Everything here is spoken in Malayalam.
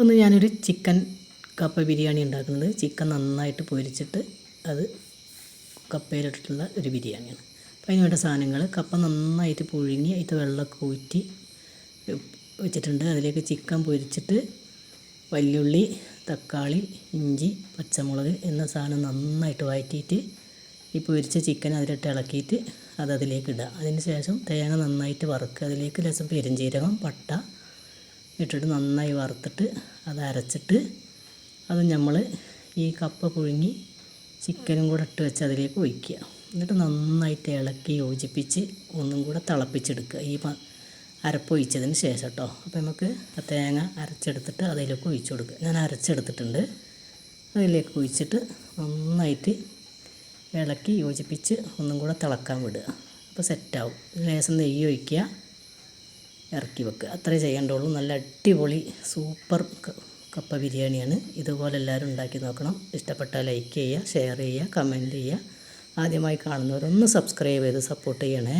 ഒന്ന് ഞാനൊരു ചിക്കൻ കപ്പ ബിരിയാണി ഉണ്ടാക്കുന്നത്. ചിക്കൻ നന്നായിട്ട് പൊരിച്ചിട്ട് അത് കപ്പയിലിട്ടിട്ടുള്ള ഒരു ബിരിയാണിയാണ്. അപ്പോൾ അതിന് വേണ്ട സാധനങ്ങൾ കപ്പ നന്നായിട്ട് പുഴുങ്ങി അതിന്റെ വെള്ളമൊക്കെ ഊറ്റി വെച്ചിട്ടുണ്ട്. അതിലേക്ക് ചിക്കൻ പൊരിച്ചിട്ട് വല്യുള്ളി തക്കാളി ഇഞ്ചി പച്ചമുളക് എന്ന സാധനം നന്നായിട്ട് വഴറ്റിയിട്ട് ഈ പൊരിച്ച ചിക്കൻ അതിലിട്ട് ഇളക്കിയിട്ട് അത് അതിലേക്ക് ഇടുക. അതിന് ശേഷം തേങ്ങ നന്നായിട്ട് വറുക്കുക. അതിലേക്ക് രസം പെരുംജീരകം പട്ട ഇട്ടിട്ട് നന്നായി വറുത്തിട്ട് അത് അരച്ചിട്ട് അത് നമ്മൾ ഈ കപ്പ പുഴുങ്ങി ചിക്കനും കൂടെ ഇട്ട് വെച്ച് അതിലേക്ക് ഒഴിക്കുക. എന്നിട്ട് നന്നായിട്ട് ഇളക്കി യോജിപ്പിച്ച് ഒന്നും കൂടെ തിളപ്പിച്ചെടുക്കുക. ഈ അരപ്പൊഴിച്ചതിന് ശേഷം കേട്ടോ അപ്പോൾ നമുക്ക് ആ തേങ്ങ അരച്ചെടുത്തിട്ട് അതിലേക്ക് ഒഴിച്ചു കൊടുക്കുക. ഞാൻ അരച്ചെടുത്തിട്ടുണ്ട്. അതിലേക്ക് ഒഴിച്ചിട്ട് നന്നായിട്ട് ഇളക്കി യോജിപ്പിച്ച് ഒന്നും കൂടെ തിളക്കാൻ വിടുക. അപ്പോൾ സെറ്റാവും ലേശം നെയ്യ് ഒഴിക്കുക. ഇറക്കി വെക്കുക അത്രേ ചെയ്യേണ്ടുള്ളൂ. നല്ല അടിപൊളി സൂപ്പർ കപ്പ ബിരിയാണിയാണ്. ഇതുപോലെ എല്ലാവരും ഉണ്ടാക്കി നോക്കണം. ഇഷ്ടപ്പെട്ടാൽ ലൈക്ക് ചെയ്യുക ഷെയർ ചെയ്യുക കമന്റ് ചെയ്യുക. ആദ്യമായി കാണുന്നവരൊന്ന് സബ്സ്ക്രൈബ് ചെയ്ത് സപ്പോർട്ട് ചെയ്യണേ.